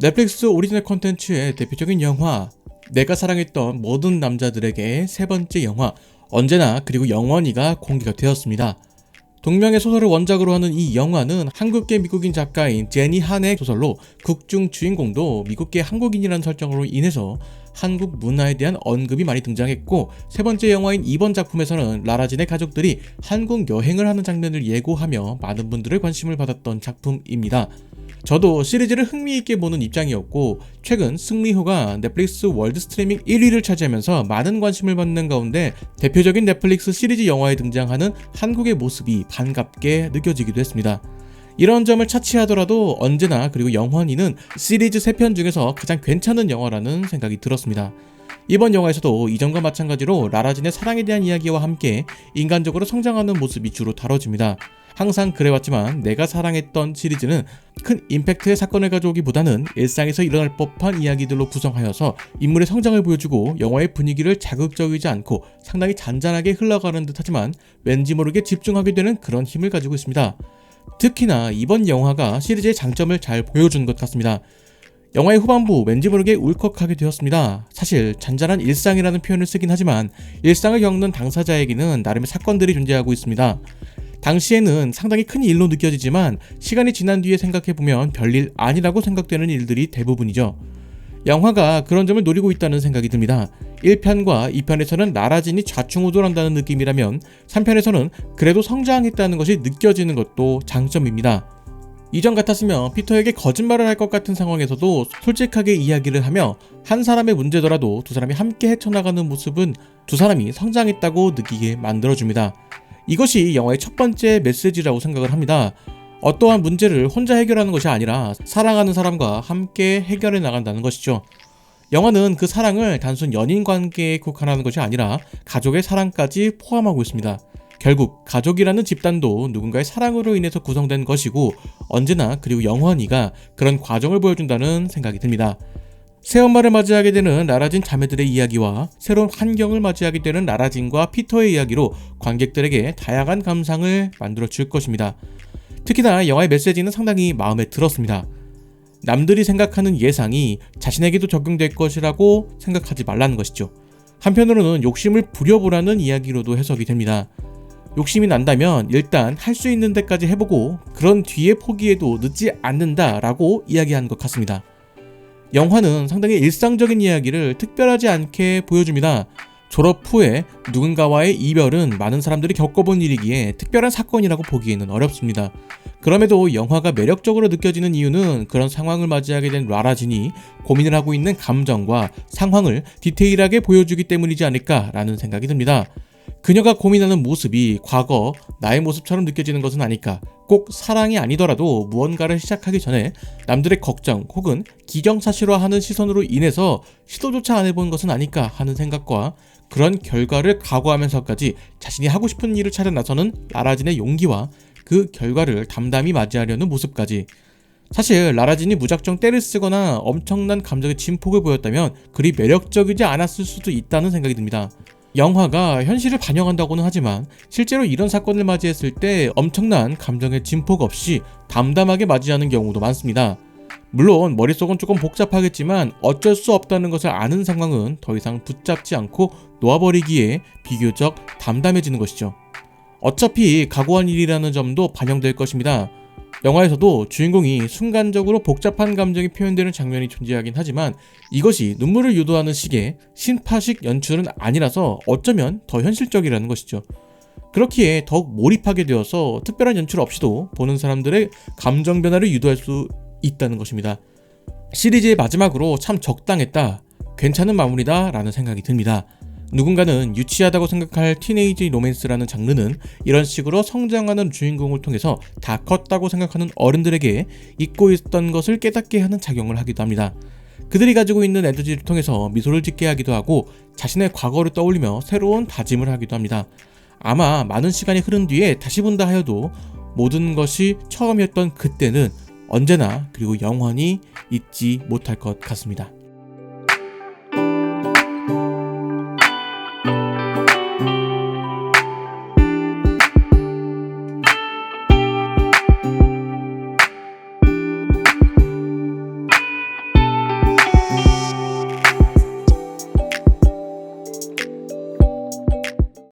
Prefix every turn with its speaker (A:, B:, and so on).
A: 넷플릭스 오리지널 콘텐츠의 대표적인 영화 내가 사랑했던 모든 남자들에게 세 번째 영화 언제나 그리고 영원히가 공개가 되었습니다. 동명의 소설을 원작으로 하는 이 영화는 한국계 미국인 작가인 제니 한의 소설로 극중 주인공도 미국계 한국인이라는 설정으로 인해서 한국 문화에 대한 언급이 많이 등장했고 세 번째 영화인 이번 작품에서는 라라진의 가족들이 한국 여행을 하는 장면을 예고하며 많은 분들의 관심을 받았던 작품입니다. 저도 시리즈를 흥미있게 보는 입장이었고 최근 승리호가 넷플릭스 월드 스트리밍 1위를 차지하면서 많은 관심을 받는 가운데 대표적인 넷플릭스 시리즈 영화에 등장하는 한국의 모습이 반갑게 느껴지기도 했습니다. 이런 점을 차치하더라도 언제나 그리고 영원히는 시리즈 3편 중에서 가장 괜찮은 영화라는 생각이 들었습니다. 이번 영화에서도 이전과 마찬가지로 라라진의 사랑에 대한 이야기와 함께 인간적으로 성장하는 모습이 주로 다뤄집니다. 항상 그래왔지만 내가 사랑했던 시리즈는 큰 임팩트의 사건을 가져오기보다는 일상에서 일어날 법한 이야기들로 구성하여서 인물의 성장을 보여주고 영화의 분위기를 자극적이지 않고 상당히 잔잔하게 흘러가는 듯 하지만 왠지 모르게 집중하게 되는 그런 힘을 가지고 있습니다. 특히나 이번 영화가 시리즈의 장점을 잘 보여준 것 같습니다. 영화의 후반부 왠지 모르게 울컥하게 되었습니다. 사실 잔잔한 일상이라는 표현을 쓰긴 하지만 일상을 겪는 당사자에게는 나름의 사건들이 존재하고 있습니다. 당시에는 상당히 큰 일로 느껴지지만 시간이 지난 뒤에 생각해보면 별일 아니라고 생각되는 일들이 대부분이죠. 영화가 그런 점을 노리고 있다는 생각이 듭니다. 1편과 2편에서는 나라진이 좌충우돌한다는 느낌이라면 3편에서는 그래도 성장했다는 것이 느껴지는 것도 장점입니다. 이전 같았으면 피터에게 거짓말을 할 것 같은 상황에서도 솔직하게 이야기를 하며 한 사람의 문제더라도 두 사람이 함께 헤쳐나가는 모습은 두 사람이 성장했다고 느끼게 만들어줍니다. 이것이 영화의 첫 번째 메시지라고 생각을 합니다. 어떠한 문제를 혼자 해결하는 것이 아니라 사랑하는 사람과 함께 해결해 나간다는 것이죠. 영화는 그 사랑을 단순 연인 관계에 국한하는 것이 아니라 가족의 사랑까지 포함하고 있습니다. 결국 가족이라는 집단도 누군가의 사랑으로 인해서 구성된 것이고 언제나 그리고 영원히가 그런 과정을 보여준다는 생각이 듭니다. 새엄마를 맞이하게 되는 나라진 자매들의 이야기와 새로운 환경을 맞이하게 되는 나라진과 피터의 이야기로 관객들에게 다양한 감상을 만들어 줄 것입니다. 특히나 영화의 메시지는 상당히 마음에 들었습니다. 남들이 생각하는 예상이 자신에게도 적용될 것이라고 생각하지 말라는 것이죠. 한편으로는 욕심을 부려보라는 이야기로도 해석이 됩니다. 욕심이 난다면 일단 할 수 있는 데까지 해보고 그런 뒤에 포기해도 늦지 않는다라고 이야기한 것 같습니다. 영화는 상당히 일상적인 이야기를 특별하지 않게 보여줍니다. 졸업 후에 누군가와의 이별은 많은 사람들이 겪어본 일이기에 특별한 사건이라고 보기에는 어렵습니다. 그럼에도 영화가 매력적으로 느껴지는 이유는 그런 상황을 맞이하게 된 라라진이 고민을 하고 있는 감정과 상황을 디테일하게 보여주기 때문이지 않을까라는 생각이 듭니다. 그녀가 고민하는 모습이 과거 나의 모습처럼 느껴지는 것은 아닐까. 꼭 사랑이 아니더라도 무언가를 시작하기 전에 남들의 걱정 혹은 기정사실화하는 시선으로 인해서 시도조차 안 해본 것은 아닐까 하는 생각과 그런 결과를 각오하면서까지 자신이 하고 싶은 일을 찾아 나서는 라라진의 용기와 그 결과를 담담히 맞이하려는 모습까지 사실 라라진이 무작정 때를 쓰거나 엄청난 감정의 진폭을 보였다면 그리 매력적이지 않았을 수도 있다는 생각이 듭니다. 영화가 현실을 반영한다고는 하지만 실제로 이런 사건을 맞이했을 때 엄청난 감정의 진폭 없이 담담하게 맞이하는 경우도 많습니다. 물론 머릿속은 조금 복잡하겠지만 어쩔 수 없다는 것을 아는 상황은 더 이상 붙잡지 않고 놓아버리기에 비교적 담담해지는 것이죠. 어차피 각오한 일이라는 점도 반영될 것입니다. 영화에서도 주인공이 순간적으로 복잡한 감정이 표현되는 장면이 존재하긴 하지만 이것이 눈물을 유도하는 식의 신파식 연출은 아니라서 어쩌면 더 현실적이라는 것이죠. 그렇기에 더욱 몰입하게 되어서 특별한 연출 없이도 보는 사람들의 감정 변화를 유도할 수 있다는 것입니다. 시리즈의 마지막으로 참 적당했다, 괜찮은 마무리다 라는 생각이 듭니다. 누군가는 유치하다고 생각할 티네이지 로맨스라는 장르는 이런 식으로 성장하는 주인공을 통해서 다 컸다고 생각하는 어른들에게 잊고 있었던 것을 깨닫게 하는 작용을 하기도 합니다. 그들이 가지고 있는 에너지를 통해서 미소를 짓게 하기도 하고 자신의 과거를 떠올리며 새로운 다짐을 하기도 합니다. 아마 많은 시간이 흐른 뒤에 다시 본다 하여도 모든 것이 처음이었던 그때는 언제나 그리고 영원히 잊지 못할 것 같습니다.